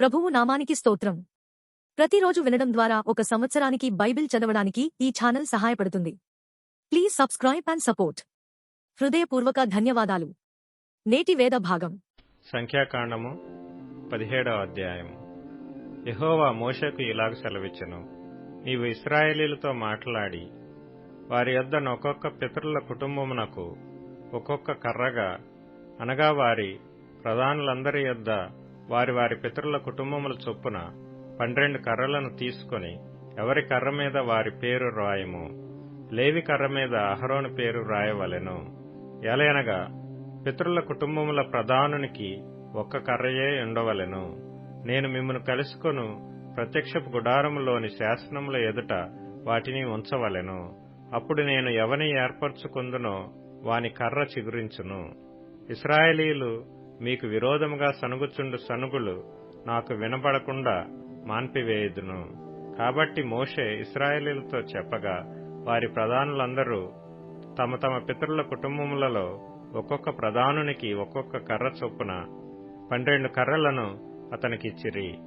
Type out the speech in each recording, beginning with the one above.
ప్రభువు నామానికి స్తోత్రం. ప్రతిరోజు వినడం ద్వారా ఒక సంవత్సరానికి బైబిల్ చదవడానికి ఈ ఛానల్ సహాయపడుతుంది. Please subscribe and support. హృదయపూర్వక ధన్యవాదాలు. నేటి వేద భాగం. సంఖ్యాకాండము పదిహేడవ అధ్యాయం యహోవా మోషకు ఇలాగ సెలవిచ్చను. నీవు ఇస్రాయేలీలతో మాట్లాడి వారి యొద్దను ఒక్కొక్క పితరుల కుటుంబమునకు ఒక్కొక్క కర్రగా అనగా వారి ప్రధానులందరి యొద్ద వారి వారి పితరుల కుటుంబముల చొప్పున పన్నెండు కర్రలను తీసుకొని ఎవరి కర్ర మీద వారి పేరు రాయము? లేవి కర్ర మీద అహరోను పేరు రాయవలెను. ఎలయనగా పితరుల కుటుంబముల ప్రధానునికి ఒక్క కర్రయే ఉండవలెను. నేను మిమ్మను కలుసుకొను ప్రత్యక్షపు గుడారములోని శాసనముల ఎదుట వాటిని ఉంచవలెను. అప్పుడు నేను ఎవని ఏర్పరచుకుందునో వాని కర్ర చిగురించును. ఇస్రాయేలీలు మీకు విరోధముగా సనుగుచుండు సనుగులు నాకు వినబడకుండా మాన్పివేయుదును. కాబట్టి మోషే ఇస్రాయేలీలతో చెప్పగా వారి ప్రధానులందరూ తమ తమ పితరుల కుటుంబములలో ఒక్కొక్క ప్రధానునికి ఒక్కొక్క కర్ర చొప్పున పన్నెండు కర్రలను అతనికిచ్చిరి.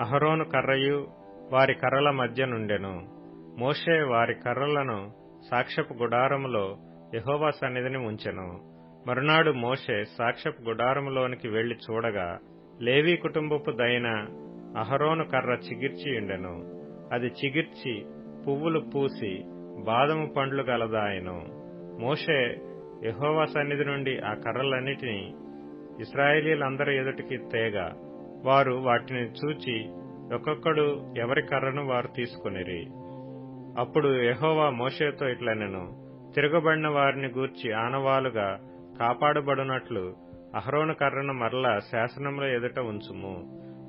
అహరోను కర్రయు వారి కర్రల మధ్య నుండెను. మోషే వారి కర్రలను సాక్ష్యపు గుడారములో యహోవా సన్నిధిని ఉంచెను. మరునాడు మోషే సాక్ష్యపు గుడారములోనికి వెళ్ళి చూడగా లేవీ కుటుంబపు దైన అహరోను కర్ర చిగిర్చియుండెను అది చిగిర్చి పువ్వులు పూసి బాదము పండ్లు గలదాయను. మోషే యహోవా సన్నిధి నుండి ఆ కర్రలన్నిటినీ ఇస్రాయేలీలందరి ఎదుటికి తేగ. వారు వాటిని చూచి ఒక్కొక్కడు ఎవరి కర్రను వారు తీసుకునిరి. అప్పుడు యహోవా మోషేతో ఇట్లనెను తిరగబడిన వారిని గూర్చి ఆనవాలుగా కాపాడబడునట్లు అహరోను కర్రను మరలా శాసనముల ఎదుట ఉంచుము.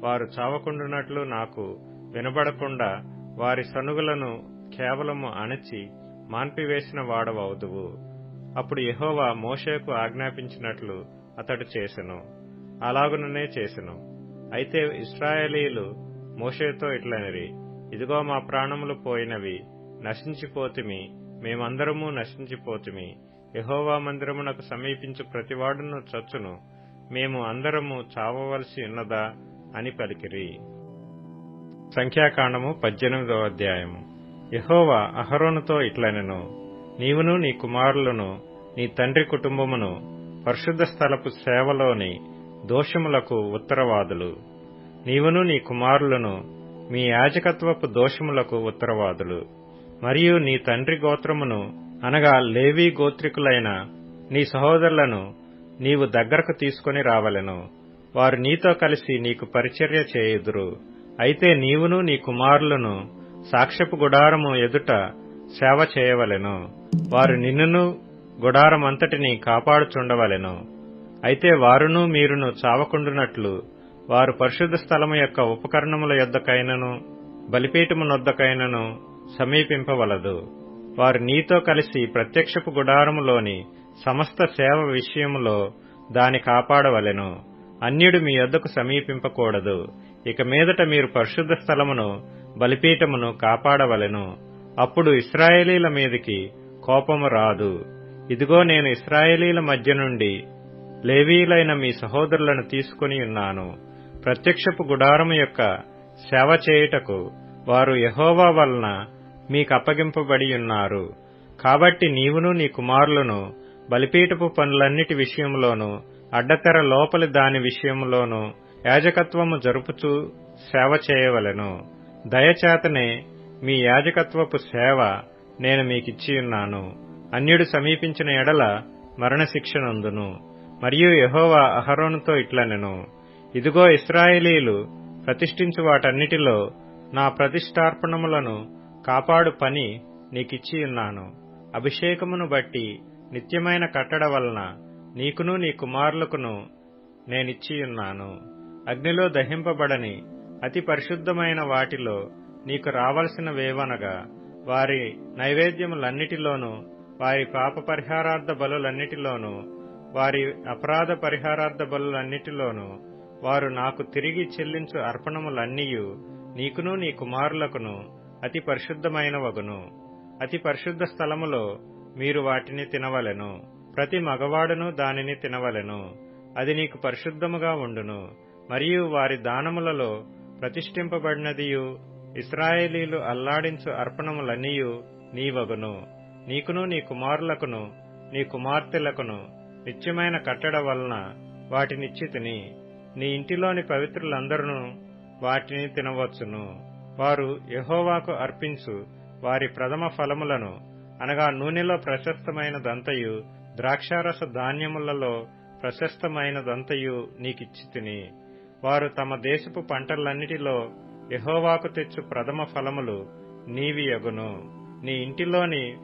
వారు చావకుండునట్లు నాకు వినబడకుండా వారి సనుగులను కేవలము అణచి మాన్పివేసిన వాడవవుదువు అప్పుడు యహోవా మోషేకు ఆజ్ఞాపించినట్లు అతడు చేసెను. అలాగుననే చేసెను. అయితే ఇస్రాయేలీలు మోషేతో ఇట్లనిరి ఇదిగో మా ప్రాణములు పోయినవి నశించిపోతిమి మేమందరము నశించిపోతిమి. యహోవా మందిరమునకు సమీపించు ప్రతివాడును చచ్చును. మేము అందరము చావవలసి ఉన్నదా అని పలికిరి. సంఖ్యాకాండము పద్దెనిమిదవ అధ్యాయము. యహోవా అహరోనుతో ఇట్లనెను. నీవును నీ కుమారులను నీ తండ్రి కుటుంబమును పరిశుద్ధ స్థలపు సేవలోని దోషములకు ఉత్తరవాదులు. నీవును నీ కుమారులను మీ యాజకత్వపు దోషములకు ఉత్తరవాదులు. మరియు నీ తండ్రి గోత్రమును అనగా లేవీ గోత్రికులైన నీ సహోదరులను నీవు దగ్గరకు తీసుకుని రావలెను. వారు నీతో కలిసి నీకు పరిచర్య చేయుదురు. అయితే నీవును నీ కుమారులను సాక్ష్యపు గుడారము ఎదుట సేవ చేయవలెను. వారు నిన్నును గుడారమంతటిని కాపాడుచుండవలెను. అయితే వారును మీరును చావకుండునట్లు వారు పరిశుద్ధ స్థలము యొక్క ఉపకరణముల యొద్దకైనను బలిపీఠమునొద్దకైనను సమీపింపవలదు. వారు నీతో కలిసి ప్రత్యక్షపు గుడారములోని సమస్త సేవ విషయములో దాని కాపాడవలెను. అన్యుడు మీ యొద్దకు సమీపింపకూడదు. ఇక మీదట మీరు పరిశుద్ధ స్థలమును బలిపీఠమును కాపాడవలెను. అప్పుడు ఇస్రాయేలీల మీదికి కోపము రాదు. ఇదిగో నేను ఇస్రాయేలీల మధ్య నుండి లేవీలైన మీ సహోదరులను తీసుకుని ఉన్నాను. ప్రత్యక్షపు గుడారము యొక్క సేవ చేయుటకు వారు యహోవా వలన మీకు అప్పగింపబడి ఉన్నారు కాబట్టి నీవును నీ కుమారులను బలిపీఠపు పనులన్నిటి విషయంలోనూ అడ్డతెర లోపలి దాని విషయంలోనూ యాజకత్వము జరుపుచూ సేవ చేయవలెను. దయచేతనే మీ యాజకత్వపు సేవ నేను మీకిచ్చియున్నాను. అన్యుడు సమీపించిన ఎడల మరణశిక్షనందును. మరియు యహోవా అహరోనుతో ఇట్లనెను. ఇదిగో ఇస్రాయేలీలు ప్రతిష్ఠించు వాటన్నిటిలో నా ప్రతిష్టార్పణములను కాపాడు పని నీకిచ్చియున్నాను అభిషేకమును బట్టి నిత్యమైన కట్టడ వలన నీకును నీ కుమారులకును నేనిచ్చియున్నాను అగ్నిలో దహింపబడని అతి పరిశుద్ధమైన వాటిలో నీకు రావలసిన వేవనగా వారి నైవేద్యములన్నిటిలోనూ వారి పాప పరిహారార్థ బలులన్నిటిలోనూ వారి అపరాధ పరిహారార్థ బలులన్నిటిలోనూ వారు నాకు తిరిగి చెల్లించు అర్పణములన్నీయు నీకును నీ కుమారులకును అతి పరిశుద్ధమైన వగును. అతి పరిశుద్ధ స్థలములో మీరు వాటిని తినవలెను. ప్రతి మగవాడును దానిని తినవలెను. అది నీకు పరిశుద్ధముగా ఉండును. మరియు వారి దానములలో ప్రతిష్ఠింపబడినదియు ఇస్రాయేలీలు అల్లాడించు అర్పణములన్నీయు నీవగును నీకును నీ కుమారులకును నీ కుమార్తెలకును నిత్యమైన కట్టడ వలన వాటినిచ్చితిని నీ ఇంటిలోని పవిత్రులందరూ వాటిని తినవచ్చును. వారు యహోవాకు అర్పించు వారి ప్రథమ ఫలములను అనగా నూనెలో ప్రశస్తమైనదంతయు ద్రాక్షారస ధాన్యములలో ప్రశస్తమైనదంతయు నీకిచ్చితిని వారు తమ దేశపు పంటలన్నిటిలో యహోవాకు తెచ్చు ప్రథమ ఫలములు నీవి నీవియగును నీ ఇంటిలోని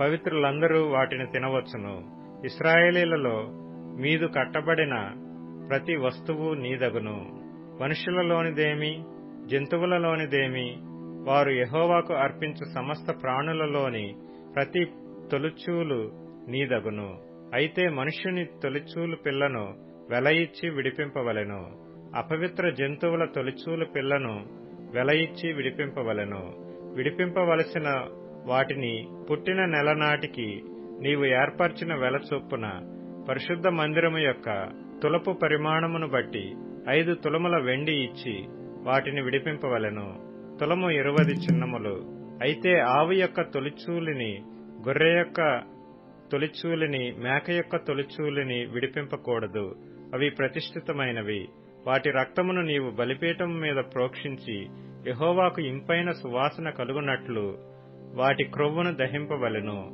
పవిత్రులందరూ వాటిని తినవచ్చును. ఇస్రాయేలీలలో మీదు కట్టబడిన ప్రతి వస్తువు నీదగును. మనుషులలోనిదేమి? జంతువులలోనిదేమి వారు యహోవాకు అర్పించు సమస్త ప్రాణులలోని ప్రతి తొలుచూలు నీదగును. అయితే మనుష్యుని తొలిచూలు పిల్లను వెలయిచ్చి విడిపింపవలెను. అపవిత్ర జంతువుల తొలిచూలు పిల్లను వెలయిచ్చి విడిపింపవలెను. విడిపింపవలసిన వాటిని పుట్టిన నెల నాటికి నీవు ఏర్పరిచిన వెల చొప్పున పరిశుద్ధ మందిరము యొక్క తులపు పరిమాణమును బట్టి ఐదు తులముల వెండి ఇచ్చి వాటిని విడిపింపవలెను. తులము ఇరువది చిన్నములు. అయితే ఆవు యొక్క తొలిచూలిని గొర్రె యొక్క తొలిచూలిని మేక యొక్క తొలిచూలిని విడిపింపకూడదు. అవి ప్రతిష్ఠితమైనవి. వాటి రక్తమును నీవు బలిపీఠం మీద ప్రోక్షించి యహోవాకు ఇంపైన సువాసన కలుగునట్లు వాటి క్రొవ్వును దహింపవలెను.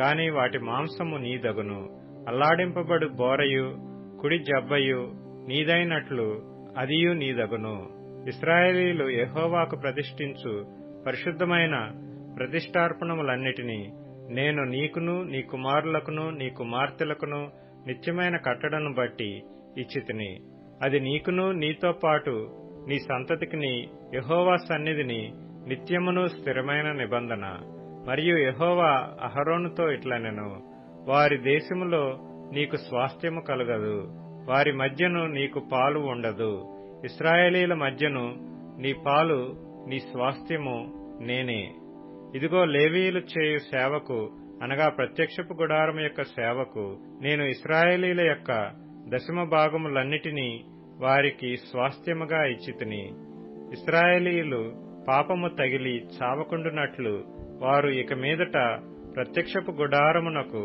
గాని వాటి మాంసము నీదగును. అల్లాడింపబడు బోరయు కుడి జబ్బయు నీదైనట్లు అదియు నీదగును. ఇస్రాయేలీలు యహోవాకు ప్రతిష్ఠించు పరిశుద్ధమైన ప్రతిష్టార్పణములన్నిటినీ నేను నీకును నీ కుమారులకును నీ కుమార్తెలకును నిత్యమైన కట్టడను బట్టి ఇచ్చితిని. అది నీకును నీతో పాటు నీ సంతతికిని యహోవా సన్నిధిని నిత్యమును స్థిరమైన నిబంధన. మరియు యహోవా అహరోనుతో ఇట్లనెను వారి దేశములో నీకు స్వాస్థ్యము కలగదు వారి మధ్యను నీకు పాలు ఉండదు. ఇస్రాయేలీల మధ్యను నీ పాలు నీ స్వాస్థ్యము నేనే. ఇదిగో లేవీయులు చేయు సేవకు అనగా ప్రత్యక్షపు గుడారం యొక్క సేవకు నేను ఇస్రాయేలీల యొక్క దశమ భాగములన్నిటినీ వారికి స్వాస్థ్యముగా ఇచ్చితిని. ఇస్రాయేలీలు పాపము తగిలి చావకుండునట్లు వారు ఇక మీదట ప్రత్యక్షపు గుడారమునకు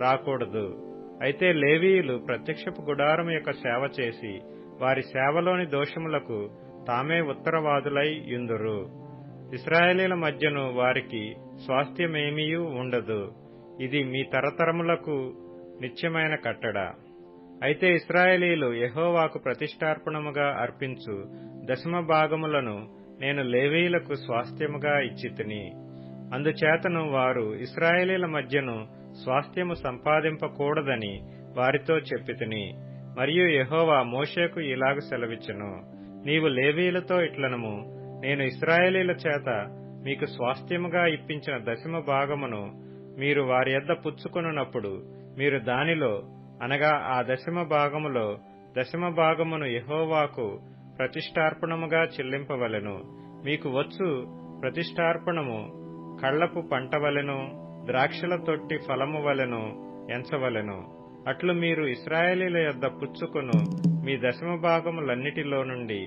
రాకూడదు. అయితే లేవీయులు ప్రత్యక్షపు గుడారము యొక్క సేవ చేసి వారి సేవలోని దోషములకు తామే ఉత్తరవాదులై యుందురు. ఇస్రాయేలీల మధ్యను వారికి స్వాస్థ్యమేమీయూ ఉండదు. ఇది మీ తరతరములకు నిత్యమైన కట్టడ. అయితే ఇస్రాయేలీలు యహోవాకు ప్రతిష్టార్పణముగా అర్పించు దశమ భాగములను నేను లేవీయులకు స్వాస్థ్యముగా ఇచ్చితిని. అందుచేతను వారు ఇస్రాయేలీల మధ్యను స్వాస్థ్యము సంపాదింపకూడదని వారితో చెప్పితిని. మరియు యహోవా మోషేకు ఇలాగ సెలవిచ్చును. నీవు లేవీలతో ఇట్లనము. నేను ఇస్రాయేలీల చేత మీకు స్వాస్థ్యముగా ఇప్పించిన దశమ భాగమును మీరు వారి యొద్ద పుచ్చుకొనున్నప్పుడు మీరు దానిలో అనగా ఆ దశమ భాగములో దశమ భాగమును యహోవాకు ప్రతిష్టార్పణముగా చెల్లింపవలెను. మీకు వచ్చు ప్రతిష్టార్పణము కళ్ళపు పంట వలెను ద్రాక్షల తొట్టి ఫలము వలెను ఎంచవలెను. అట్లు మీరు ఇస్రాయేలీల యొద్ద పుచ్చుకొను మీ దశమ భాగములన్నిటిలో నుండి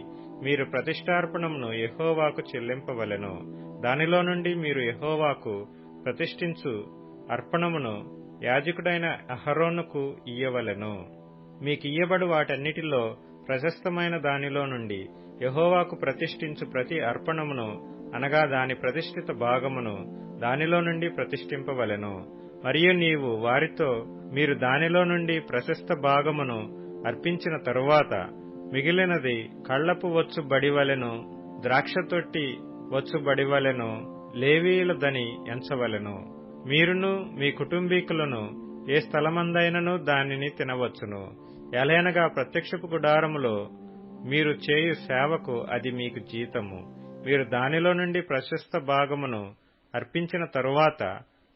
మీరు ప్రతిష్టార్పణమును యహోవాకు చెల్లింపవలెను. దానిలో నుండి మీరు యహోవాకు ప్రతిష్ఠించు అర్పణమును యాజకుడైన అహరోనుకు ఇయ్యవలెను. మీకియ్యబడు వాటన్నిటిలో ప్రశస్తమైన దానిలో నుండి యహోవాకు ప్రతిష్ఠించు ప్రతి అర్పణమును అనగా దాని ప్రతిష్ఠిత భాగమును దానిలో నుండి ప్రతిష్ఠింపవలెను. మరియు నీవు వారితో మీరు దానిలో నుండి ప్రశస్త భాగమును అర్పించిన తరువాత మిగిలినది కళ్ళపు వచ్చు బడివలెను ద్రాక్ష తొట్టి వచ్చు బడివలెను లేవీయులదని ఎంచవలెను. మీరును మీ కుటుంబీకులను ఏ స్థలమందైనను దానిని తినవచ్చును. ఎలయనగా ప్రత్యక్షపు గుడారములో మీరు చేయు సేవకు అది మీకు జీతము. మీరు దానిలో నుండి ప్రశస్త భాగమును అర్పించిన తరువాత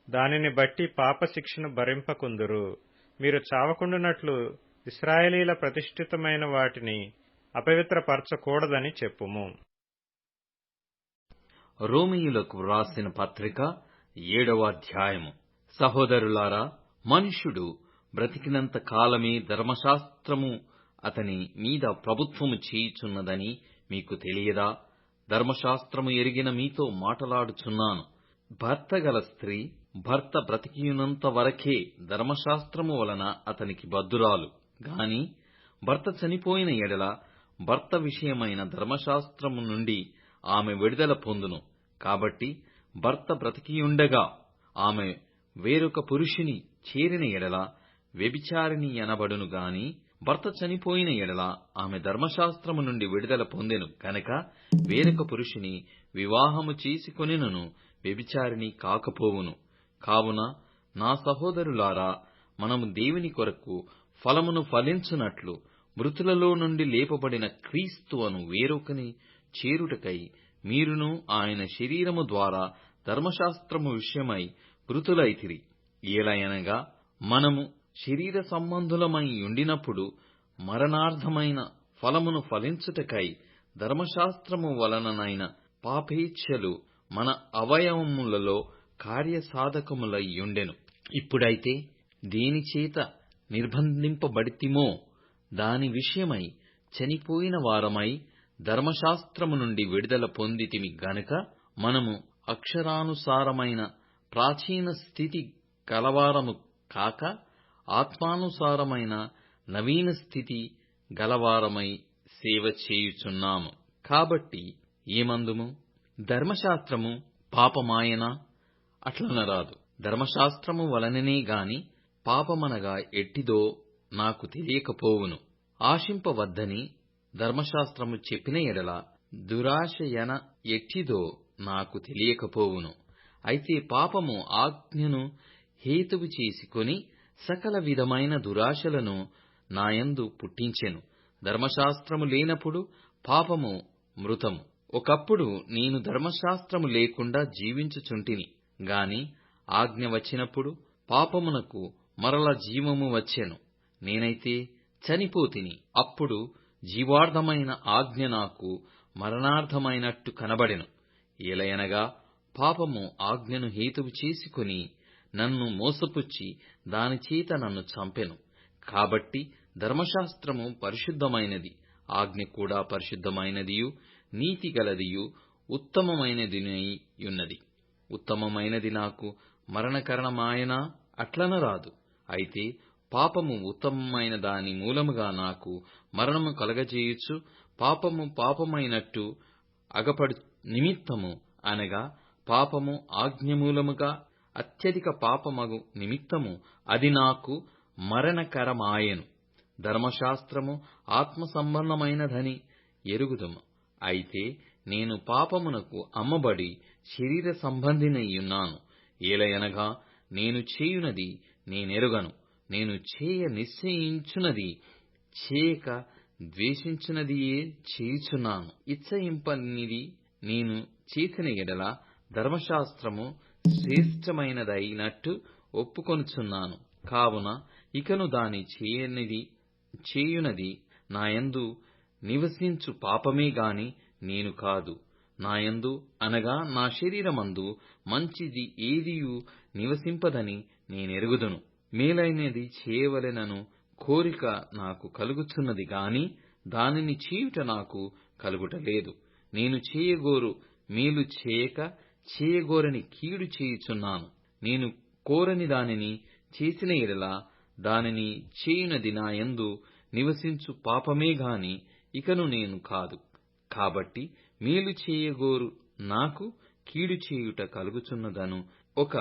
దానిని బట్టి పాపశిక్షను భరింపకుందురు. మీరు చావకుండునట్లు ఇస్రాయేలీల ప్రతిష్ఠితమైన వాటిని అపవిత్రపరచకూడదని చెప్పుము. రోమియులకు వ్రాసిన పత్రిక ఏడవ అధ్యాయము. సహోదరులారా మనుష్యుడు బ్రతికినంత కాలమే ధర్మశాస్త్రము అతని మీద ప్రభుత్వము చేయుచున్నదని మీకు తెలియదా? ధర్మశాస్త్రము ఎరిగిన మీతో మాటలాడుచున్నాను. భర్త గల స్త్రీ భర్త బ్రతికియున్నంత వరకే ధర్మశాస్త్రము వలన అతనికి బద్దురాలు. గాని భర్త చనిపోయిన ఎడల భర్త విషయమైన ధర్మశాస్త్రము నుండి ఆమె విడుదల పొందును. కాబట్టి భర్త బ్రతికియుండగా ఆమె వేరొక పురుషుని చేరిన ఎడల వ్యభిచారిణి అనబడును గాని భర్త చనిపోయిన ఎడల ఆమె ధర్మశాస్త్రము నుండి విడుదల పొందెను. గనక వేరొక పురుషుని వివాహము చేసుకొనినను వ్యభిచారిణి కాకపోవును. కావున నా సహోదరులారా మనము దేవుని కొరకు ఫలమును ఫలించునట్లు మృతులలో నుండి లేపబడిన క్రీస్తు అను వేరొకని చేరుటకై మీరును ఆయన శరీరము ద్వారా ధర్మశాస్త్రము విషయమై మృతులైతిరి. ఏలయనగా మనము శరీర సంబంధులమై ఉండినప్పుడు మరణార్థమైన ఫలమును ఫలించుటకై ధర్మశాస్త్రము వలననైన పాపేచ్ఛలు మన అవయవములలో కార్యసాధకములై ఉండెను ఇప్పుడైతే దేనిచేత నిర్బంధింపబడితిమో దాని విషయమై చనిపోయిన వారమై ధర్మశాస్త్రము నుండి విడుదల పొందితిమి గనుక మనము అక్షరానుసారమైన ప్రాచీన స్థితి గలవారము కాక ఆత్మానుసారమైన నవీన స్థితి గలవారమై సేవ చేయుచున్నాము. కాబట్టి ఏమందుము? ధర్మశాస్త్రము పాపమాయనా? అట్లనరాదు ధర్మశాస్త్రము వలననే గాని పాపమనగా ఎట్టిదో నాకు తెలియకపోవును. ఆశింపవద్దని ధర్మశాస్త్రము చెప్పిన ఎడల దురాశయన ఎట్టిదో నాకు తెలియకపోవును. అయితే పాపము ఆజ్ఞను హేతువు చేసుకొని సకల విధమైన దురాశలను నాయందు పుట్టించెను. ధర్మశాస్త్రము లేనప్పుడు పాపము మృతము. ఒకప్పుడు నేను ధర్మశాస్త్రము లేకుండా జీవించుచుంటిని. గాని ఆజ్ఞ వచ్చినప్పుడు పాపమునకు మరల జీవము వచ్చెను. నేనైతే చనిపోతిని. అప్పుడు జీవార్థమైన ఆజ్ఞ నాకు మరణార్థమైనట్టు కనబడెను. ఏలయనగా పాపము ఆజ్ఞను హేతువు చేసుకుని నన్ను మోసపుచ్చి దానిచేత నన్ను చంపెను. కాబట్టి ధర్మశాస్త్రము పరిశుద్ధమైనది. ఆజ్ఞ కూడా పరిశుద్ధమైనదియు నీతిగలదియు ఉత్తమమైనదియున్నది ఉత్తమమైనది నాకు. మరణకరణమాయనా? అట్లనరాదు అయితే పాపము ఉత్తమమైన దాని మూలముగా నాకు మరణము కలగజేయుచు పాపము పాపమైనట్టు అగపడు నిమిత్తము అనగా పాపము ఆజ్ఞమూలముగా అత్యధిక పాపమగు నిమిత్తము అది నాకు మరణకరమాయెను. ధర్మశాస్త్రము ఆత్మ సంబంధమైనదని ఎరుగుదుము. అయితే నేను పాపమునకు అమ్మబడి శరీర సంబంధినయ్యున్నాను. ఏలయనగా నేను చేయునది నేనెరుగను. నేను చేయ నిశ్చయించునది చేయక ద్వేషించినదియే చేయుచున్నాను. ఇచ్చయింపనిది నేను చేసిన ఎడల ధర్మశాస్త్రము శ్రేష్టమైనదైనట్టు ఒప్పుకొనుచున్నాను. కావున ఇకను దాని చేయనిది చేయునది నాయందు నివసించు పాపమే గాని నేను కాదు. నాయందు అనగా నా శరీరమందు మంచిది ఏదియు నివసింపదని నేనెరుగుదును. మేలైనది చేయవలెనను కోరిక నాకు కలుగుచున్నది గాని దానిని చేయుట నాకు కలుగుటలేదు. నేను చేయగోరు మేలు చేయక చేయగోరని కీడు చేయుచున్నాను. నేను కోరని దానిని చేసిన ఎడల దానిని చేయునది నాయందు నివసించు పాపమే గాని ఇకను నేను కాదు. కాబట్టి మేలు చేయగోరు నాకు కీడు చేయుట కలుగుచున్నదను. ఒక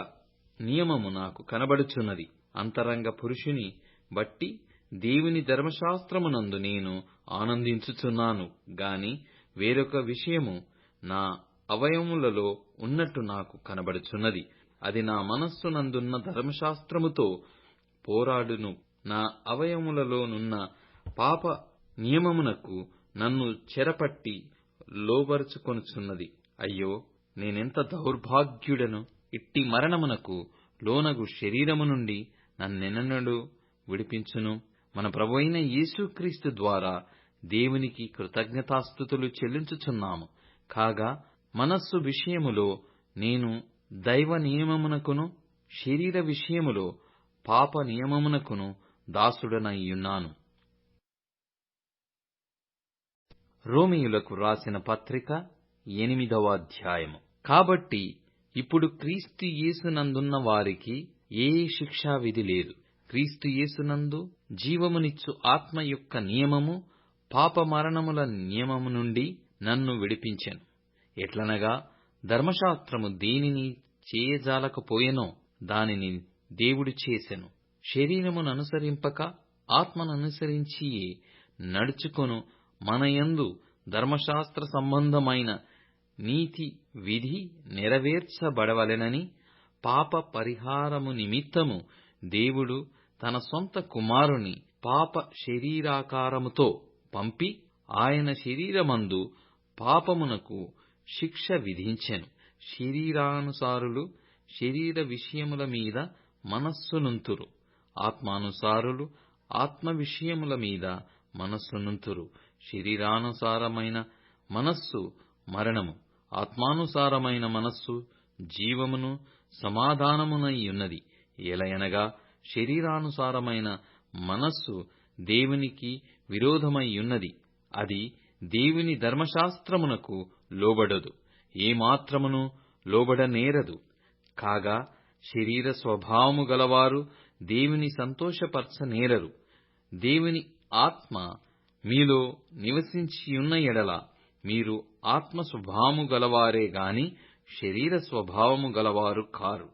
నియమము నాకు కనబడుచున్నది. అంతరంగ పురుషుని బట్టి దేవుని ధర్మశాస్త్రమునందు నేను ఆనందించుచున్నాను. గాని వేరొక విషయము నా అవయములలో ఉన్నట్టు నాకు కనబడుచున్నది. అది నా మనస్సునందున్న ధర్మశాస్త్రముతో పోరాడును. నా అవయములలోనున్న పాప నియమమునకు నన్ను చెరపట్టి లోబరుచుకొనుచున్నది. అయ్యో నేనెంత దౌర్భాగ్యుడను? ఇట్టి మరణమునకు లోనగు శరీరము నుండి నన్నెన్నడు విడిపించును? మన ప్రభువైన యేసుక్రీస్తు ద్వారా దేవునికి కృతజ్ఞతాస్థుతులు చెల్లించుచున్నాము. కాగా మనస్సు విషయములో నేను దైవ నియమమునకును శరీర విషయములో పాప నియమమునకును దాసుడనయ్యున్నాను. రోమియులకు రాసిన పత్రిక ఎనిమిదవ అధ్యాయము. కాబట్టి ఇప్పుడు క్రీస్తు యేసునందున్న వారికి ఏ శిక్షా విధి లేదు. క్రీస్తు యేసునందు జీవమునిచ్చు ఆత్మ యొక్క నియమము పాప మరణముల నియమము నుండి నన్ను విడిపించెను. ఎట్లనగా ధర్మశాస్త్రము దేనిని చేయజాలకపోయెనో దానిని దేవుడు చేసెను. శరీరమును అనుసరింపక ఆత్మను మన యందు మనయందు ధర్మశాస్త్ర సంబంధమైన నీతి విధి నెరవేర్చబడవలెనని పాప పరిహారము నిమిత్తము దేవుడు తన సొంత కుమారుని పాప శరీరాకారముతో పంపి ఆయన శరీరమందు పాపమునకు శిక్ష విధించెను. శరీరానుసారులు శరీర విషయముల మీద మనస్సునుంతురు. ఆత్మానుసారులు ఆత్మ విషయముల మీద మనస్సునుంతురు. శరీరానుసారమైన మనస్సు మరణము ఆత్మానుసారమైన మనస్సు జీవమును సమాధానమునైయున్నది ఎలయనగా శరీరానుసారమైన మనస్సు దేవునికి విరోధమైయున్నది అది దేవుని ధర్మశాస్త్రమునకు లోబడదు ఏమాత్రమును లోబడనేరదు. కాగా శరీర స్వభావము గలవారు దేవుని సంతోషపరచనేరరు. దేవుని ఆత్మ మీలో నివసించియున్న ఎడల మీరు ఆత్మ స్వభావము గలవారే గాని శరీర స్వభావము గలవారు కారు.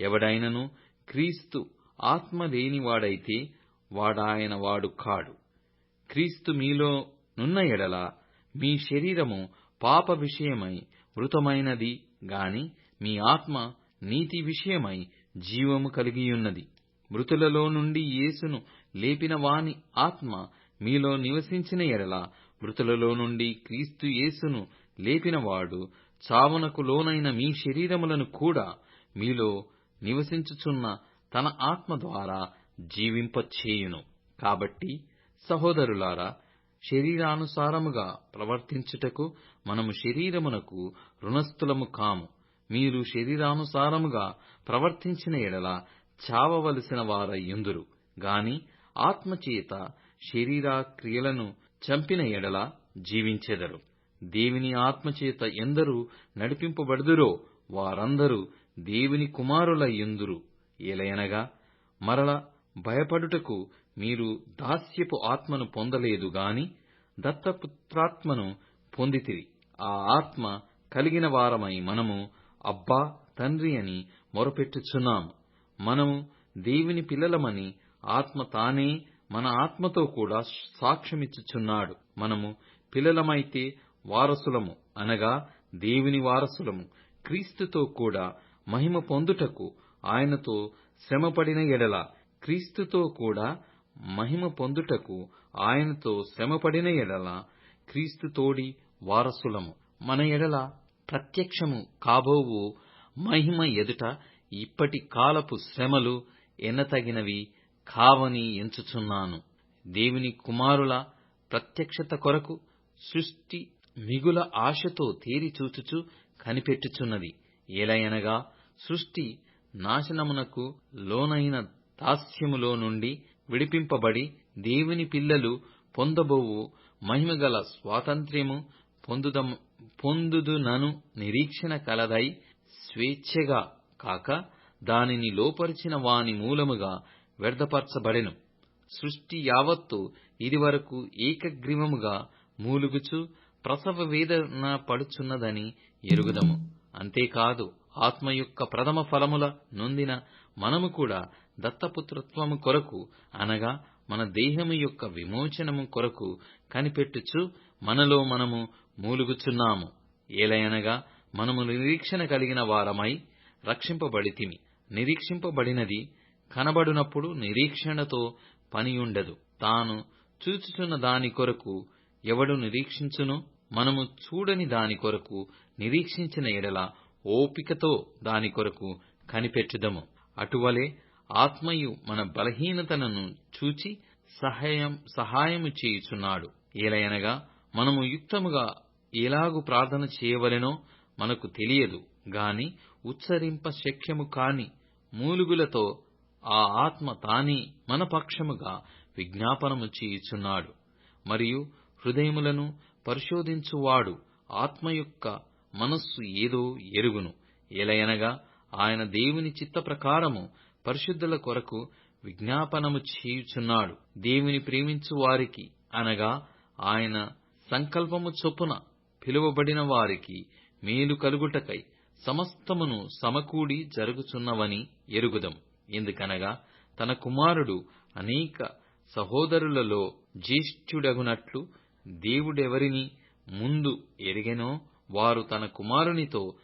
ఎవడైనను క్రీస్తు ఆత్మ లేనివాడైతే వాడాయన వాడు కాడు. క్రీస్తు మీలో నున్న ఎడల మీ శరీరము పాప విషయమై మృతమైనది గాని మీ ఆత్మ నీతి విషయమై జీవము కలిగియున్నది. మృతులలో నుండి యేసును లేపిన వాని ఆత్మ మీలో నివసించిన ఎడల మృతులలో నుండి క్రీస్తు యేసును లేపినవాడు చావునకు లోనైన మీ శరీరములను కూడా మీలో నివసించుచున్న తన ఆత్మ ద్వారా జీవింపచేయును. కాబట్టి సహోదరులారా శరీరానుసారముగా ప్రవర్తించుటకు మనము శరీరమునకు రుణస్థులము కాము. మీరు శరీరానుసారముగా ప్రవర్తించిన ఎడల చావవలసిన వారయ్యుందురు గాని ఆత్మచేత శరీర క్రియలను చంపిన ఎడల జీవించెదరు. దేవుని ఆత్మచేత ఎందరు నడిపింపబడుదురో వారందరూ దేవుని కుమారులయ్యుందురు. ఏలయనగా మరల భయపడుటకు మీరు దాస్యపు ఆత్మను పొందలేదు గాని దత్తపుత్రాత్మను పొందితిరి. ఆ ఆత్మ కలిగిన వారమై మనము అబ్బా తండ్రి అని మొరపెట్టుచున్నాము. మనము దేవుని పిల్లలమని ఆత్మ తానే మన ఆత్మతో కూడా సాక్ష్యమిచ్చుచున్నాడు. మనము పిల్లలమైతే వారసులము అనగా దేవుని వారసులము. క్రీస్తుతో కూడా మహిమ పొందుటకు ఆయనతో శ్రమపడిన ఎడల క్రీస్తుతో కూడా మహిమ పొందుటకు ఆయనతో శ్రమపడిన ఎడల క్రీస్తుతోడి వారసులము. మన ఎడల ప్రత్యక్షము కాబోవు మహిమ ఎదుట ఇప్పటి కాలపు శ్రమలు ఎన్నతగినవి కావని ఎంచుచున్నాను. దేవుని కుమారుల ప్రత్యక్షత కొరకు సృష్టి మిగుల ఆశతో తేరి చూచుచు కనిపెట్టుచున్నది. ఏలయనగా సృష్టి నాశనమునకు లోనైన దాస్యములో నుండి విడిపింపబడి దేవుని పిల్లలు పొందబోవు మహిమగల స్వాతంత్ర్యము పొందుదునను నిరీక్షణ కలదై స్వేచ్ఛగా కాక దానిని లోపరిచిన వాని మూలముగా వ్యర్థపరచబడెను. సృష్టి యావత్తు ఇదివరకు ఏకగ్రీవముగా మూలుగుచు ప్రసవ వేదన పడుచున్నదని ఎరుగుదము. అంతేకాదు ఆత్మ యొక్క ప్రథమ ఫలముల నొందిన మనము కూడా దత్తపుత్రత్వము కొరకు అనగా మన దేహము యొక్క విమోచనము కొరకు కనిపెట్టుచు మనలో మనము మూలుగుచున్నాము. ఏలయనగా మనము నిరీక్షణ కలిగిన వారమై రక్షింపబడితిమి. నిరీక్షింపబడినది కనబడునప్పుడు నిరీక్షణతో పనియుండదు. తాను చూచుచున్న దాని కొరకు ఎవడు నిరీక్షించును? మనము చూడని దాని కొరకు నిరీక్షించిన ఎడల ఓపికతో దాని కొరకు కనిపెట్టుదము. అటువలే ఆత్మయు మన బలహీనతలను చూచి సహాయం సహాయము చేయుచున్నాడు. ఏలయనగా మనము యుక్తముగా ఎలాగు ప్రార్థన చేయవలెనో మనకు తెలియదు. గాని ఉచ్చరింప శక్యము కాని మూలుగులతో ఆ ఆత్మ తానే మన పక్షముగా విజ్ఞాపనము చేయుచున్నాడు. మరియు హృదయములను పరిశోధించువాడు ఆత్మ యొక్క మనస్సు ఏదో ఎరుగును. ఎలయనగా ఆయన దేవుని చిత్త ప్రకారము పరిశుద్ధుల కొరకు విజ్ఞాపనము చేయుచున్నాడు. దేవుని ప్రేమించు వారికి అనగా ఆయన సంకల్పము చొప్పున పిలువబడిన వారికి మేలు కలుగుటకై సమస్తమును సమకూడి జరుగుచున్నవని ఎరుగుదం. ఎందుకనగా తన కుమారుడు అనేక సహోదరులలో జ్యేష్ఠుడగునట్లు దేవుడెవరిని ముందు ఎరిగెనో వారు తన కుమారునితో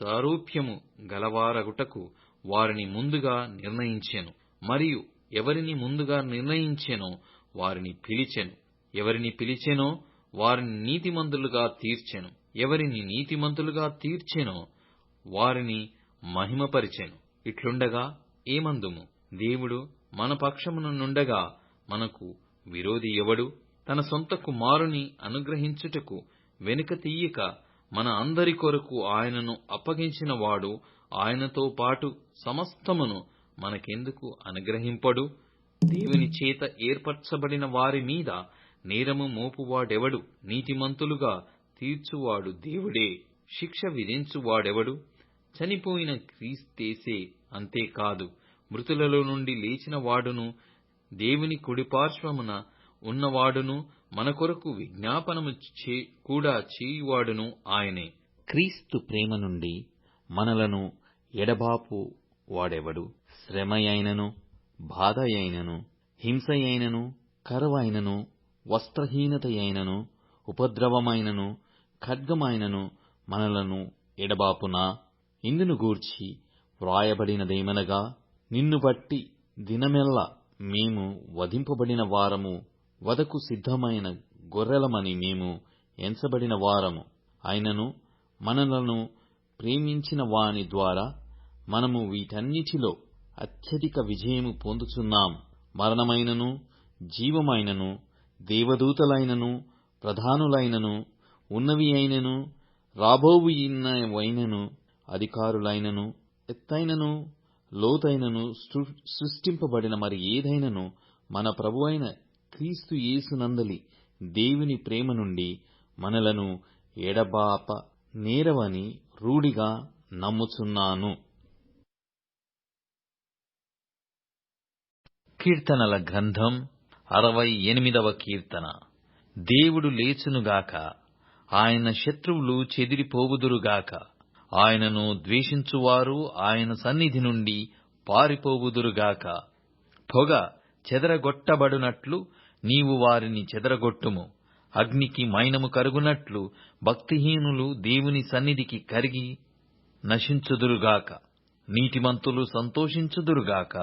సారూప్యము గలవారగుటకు వారిని ముందుగా నిర్ణయించెను. మరియు ఎవరిని ముందుగా నిర్ణయించెనో వారిని పిలిచెను. ఎవరిని పిలిచెనో వారిని నీతిమంతులుగా తీర్చెను. ఎవరిని నీతిమంతులుగా తీర్చెనో వారిని మహిమపరిచెను. ఇట్లుండగా ఏమందుము? దేవుడు మన పక్షమున నుండగా మనకు విరోధి ఎవడు? తన సొంత కుమారుని అనుగ్రహించుటకు వెనుక తీయక మన అందరి కొరకు ఆయనను అప్పగించినవాడు ఆయనతో పాటు సమస్తమును మనకెందుకు అనుగ్రహింపడు? దేవుని చేత ఏర్పరచబడిన వారి మీద నేరము మోపువాడెవడు? నీతిమంతులుగా తీర్చువాడు దేవుడే. శిక్ష విధించువాడెవడు? చనిపోయిన క్రీస్తేసే అంతేకాదు మృతులలో నుండి లేచిన వాడును దేవుని కుడిపార్శ్వమున ఉన్నవాడును మన కొరకు విజ్ఞాపనము చే కూడా చేయువాడును ఆయనే. క్రీస్తు ప్రేమ నుండి మనలను ఎడబాపు వాడెవడు? శ్రమయైనను బాధయైనను హింసయైనను కరువైనను వస్త్రహీనతయైనను ఉపద్రవమైనను ఖడ్గమైనను మనలను ఎడబాపునా? ఇందును గూర్చి వ్రాయబడినదేమనగా నిన్ను బట్టి దినమెల్ల మేము వధింపబడిన వారము వదకు సిద్ధమైన గొర్రెలమని మేము ఎంచబడిన వారము. అయినను మనలను ప్రేమించిన వాని ద్వారా మనము వీటన్నిటిలో అత్యధిక విజయము పొందుచున్నాం. మరణమైనను జీవమైనను దేవదూతలైనను ప్రధానులైనను ఉన్నవి అయినను రాబోవుయినవైనను అధికారులైనను ఎత్తైనను లోతైనను సృష్టింపబడిన మరి ఏదైనను మన ప్రభువైన క్రీస్తు యేసునందలి దేవుని ప్రేమ నుండి మనలను ఎడబాప నేరవని రూఢిగా నమ్ముచున్నాను. కీర్తనల గ్రంథం అరవై ఎనిమిదవ కీర్తన. దేవుడు లేచునుగాక ఆయన శత్రువులు చెదిరిపోవుదురుగాక. ఆయనను ద్వేషించువారు ఆయన సన్నిధి నుండి పారిపోవుదురుగాక పొగ చెదరగొట్టబడునట్లు నీవు వారిని చెదరగొట్టుము. అగ్నికి మైనము కరుగునట్లు భక్తిహీనులు దేవుని సన్నిధికి కరిగి నశించుదురుగాక. నీతిమంతులు సంతోషించుదురుగాక.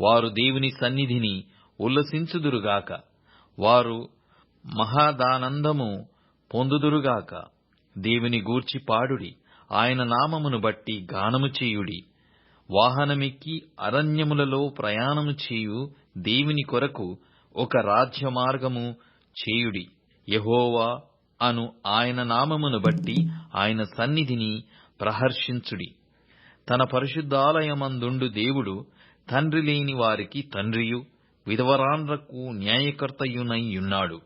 వారు దేవుని సన్నిధిని ఉల్లసించుదురుగాక. వారు మహాదానందము పొందుదురుగాక. దేవుని గూర్చి పాడుడి. ఆయన నామమును బట్టి గానము చేయుడి. వాహనమెక్కి అరణ్యములలో ప్రయాణము చేయు దేవుని కొరకు ఒక రాజ్య మార్గము చేయుడి. యహోవా అను ఆయన నామమును బట్టి ఆయన సన్నిధిని ప్రహర్షించుడి. తన పరిశుద్ధాలయమందుండు దేవుడు తండ్రి లేని వారికి తండ్రియు విధవరాన్రకు న్యాయకర్తయునై ఉన్నాడు.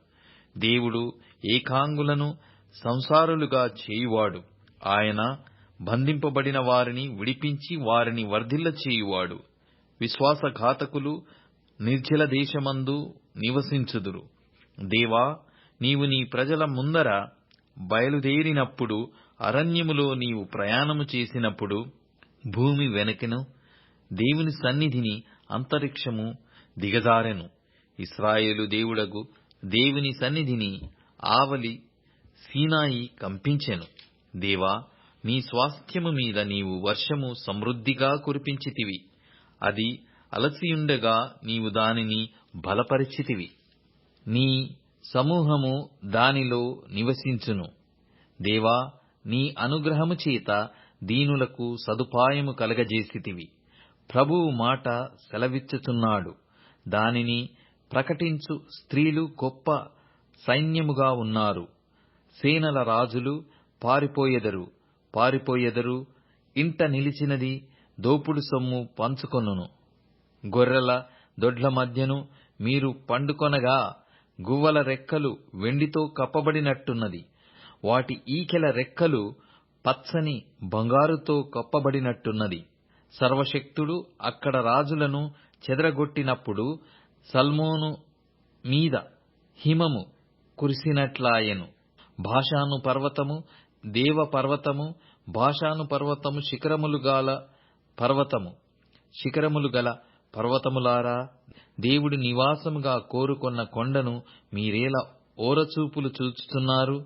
దేవుడు ఏకాంగులను సంసారులుగా చేయువాడు. ఆయన బంధింపబడిన వారిని విడిపించి వారిని వర్ధిల్ల చేయువాడు. విశ్వాసఘాతకులు నిర్జల దేశమందు నివసించుదురు. దేవా నీవు నీ ప్రజల ముందర బయలుదేరినప్పుడు అరణ్యములో నీవు ప్రయాణము చేసినప్పుడు భూమి వెనకెను దేవుని సన్నిధిని అంతరిక్షము దిగజారెను. ఇస్రాయేలు దేవుడగు దేవుని సన్నిధిని ఆవలి సీనాయి కంపించెను. దేవా నీ స్వాస్థ్యము మీద నీవు వర్షము సమృద్ధిగా కురిపించితివి. అది అలసియుండగా నీవు దానిని బలపరిచితివి. నీ సమూహము దానిలో నివసించును. దేవా నీ అనుగ్రహము చేత దీనులకు సదుపాయము కలగజేసితివి. ప్రభువు మాట సెలవిచ్చుచున్నాడు. దానిని ప్రకటించు స్త్రీలు గొప్ప సైన్యముగా ఉన్నారు. సేనల రాజులు పారిపోయెదరు పారిపోయెదరు ఇంట నిలిచినది దోపుడు సొమ్ము పంచుకొనును. గొర్రెల దొడ్ల మధ్యను మీరు పండుకొనగా గువ్వల రెక్కలు వెండితో కప్పబడినట్టున్నది. వాటి ఈకెల రెక్కలు పచ్చని బంగారుతో కప్పబడినట్టున్నది. సర్వశక్తుడు అక్కడ రాజులను చెదరగొట్టినప్పుడు సల్మోను మీద హిమము కురిసినట్లాయెను. భాషాను పర్వతము దేవ పర్వతము భాషాను పర్వతము శిఖరములు గాల పర్వతము. శిఖరములు గల పర్వతములారా దేవుడి నివాసముగా కోరుకొన్న కొండను మీరేలా ఓరచూపులు చూచుతున్నారు?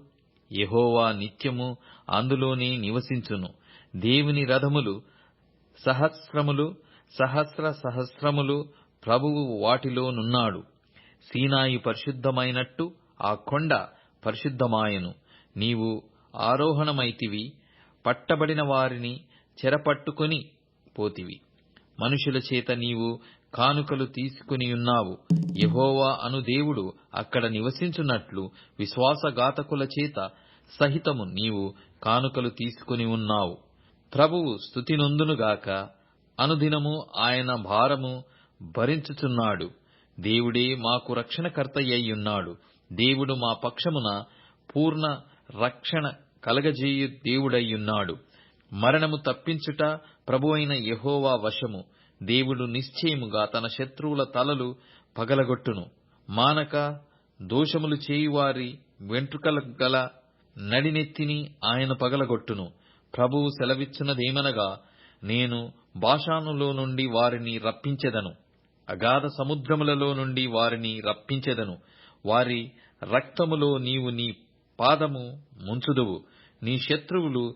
యహోవా నిత్యము అందులోనే నివసించును. దేవుని రథములు సహస్రములు సహస్ర సహస్రములు ప్రభువు వాటిలోనున్నాడు. సీనాయి పరిశుద్ధమైనట్టు ఆ కొండ పరిశుద్ధమాయను. నీవు ఆరోహణమైతివి పట్టబడిన వారిని చెరపట్టుకొని పోతివి. మనుషుల చేత నీవు కానుకలు తీసుకుని ఉన్నావు. యెహోవా అను దేవుడు అక్కడ నివసించున్నట్లు విశ్వాసఘాతకుల చేత సహితము నీవు కానుకలు తీసుకుని ఉన్నావు. ప్రభువు స్థుతి నొందునుగాక అనుదినము ఆయన భారము భరించుచున్నాడు. దేవుడే మాకు రక్షణకర్తయ్యున్నాడు దేవుడు మా పక్షమున పూర్ణ రక్షణ కలగజేయు దేవుడయ్యున్నాడు. మరణము తప్పించుట ప్రభువైన యహోవా వశము. దేవుడు నిశ్చయముగా తన శత్రువుల తలలు పగలగొట్టును. మానక దోషములు చేయువారి వెంట్రుకల గల నడినెత్తిని ఆయన పగలగొట్టును. ప్రభువు సెలవిచ్చినదేమనగా నేను భాషానులో నుండి వారిని రప్పించెదను. అగాధ సముద్రములలో నుండి వారిని రప్పించెదను. వారి రక్తములో నీవు నీ పాదము ముంచుదువు. నీ శత్రువులు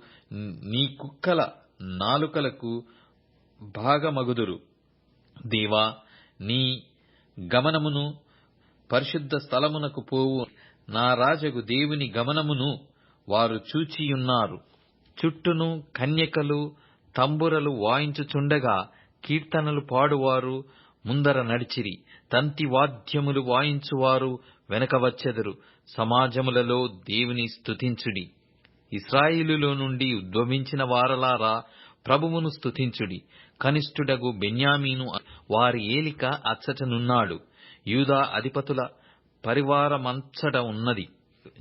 నీ కుక్కల నాలుకలకు భాగమగుదురు. దేవా నీ గమనమును పరిశుద్ధ స్థలమునకు పోవు. నా రాజగు దేవుని గమనమును వారు చూచియున్నారు. చుట్టూను కన్యకలు తంబురలు వాయించుచుండగా కీర్తనలు పాడువారు ముందర నడిచిరి. తంతి వాద్యములు వాయించువారు వెనక వచ్చెదరు. సమాజములలో దేవుని స్తుతించుడి. ఇస్రాయిలులో నుండి ఉద్భవించిన వారలారా ప్రభువును స్తుతించుడి. కనిష్ఠుడగు బెన్యామీను వారి ఏలిక అచ్చటనున్నాడు. యూదా అధిపతుల పరివారమంచట ఉన్నది.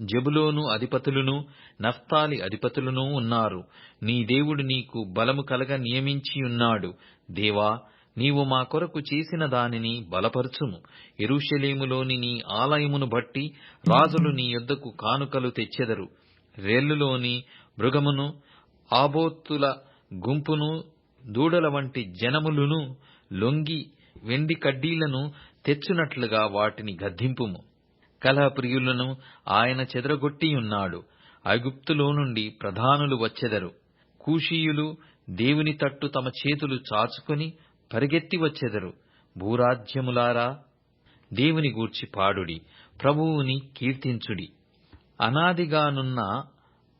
జబులోను అధిపతులను నఫ్తాలి అధిపతులను ఉన్నారు. నీ దేవుడు నీకు బలము కలగ నియమించియున్నాడు. దేవా నీవు మా కొరకు చేసిన దానిని బలపరచుము. ఎరుషలేములోని నీ ఆలయమును బట్టి రాజులు నీ యొద్దకు కానుకలు తెచ్చెదరు. రెల్లులోని మృగమును ఆబోతుల గుంపును దూడల వంటి జనములును లొంగి వెండి కడ్డీలను తెచ్చునట్లుగా వాటిని గద్దింపుము. కలహప్రియులను ఆయన చెదరగొట్టియున్నాడు ఐగుప్తులో నుండి ప్రధానులు వచ్చెదరు. కూషీయులు దేవుని తట్టు తమ చేతులు చాచుకొని పరిగెత్తి వచ్చెదరు. భూరాజ్యములారా దేవుని గూర్చి పాడుడి ప్రభువుని కీర్తించుడి. అనాదిగానున్న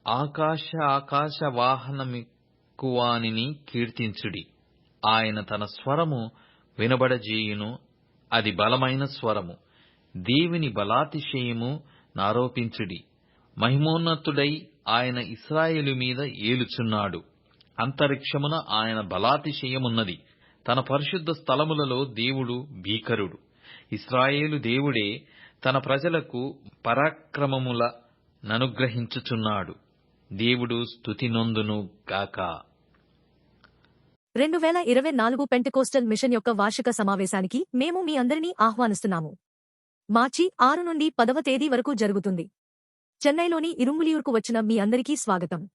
ఆకాశ ఆకాశ వాహనమిక్కువానిని కీర్తించుడి. ఆయన తన స్వరము వినబడజేయును అది బలమైన స్వరము. దేవుని బలాతిశయము నారోపించుడి. మహిమోన్నతుడై ఆయన ఇస్రాయేలు మీద ఏలుచున్నాడు. అంతరిక్షమున ఆయన బలాతిశయమున్నది. తన పరిశుద్ధ స్థలములలో దేవుడు భీకరుడు. ఇస్రాయేలు దేవుడే తన ప్రజలకు పరాక్రమముల ననుగ్రహించుచున్నాడు. దేవుడు స్థుతి నొందును గాక. రెండు వేల ఇరవై నాలుగు పెంటకోస్టల్ మిషన్ యొక్క వార్షిక సమావేశానికి మేము మీ అందరినీ ఆహ్వానిస్తున్నాము. మార్చి ఆరు నుండి పదవ తేదీ వరకు జరుగుతుంది. చెన్నైలోని ఇరుంగులియూర్కు వచ్చిన మీ అందరికీ స్వాగతం.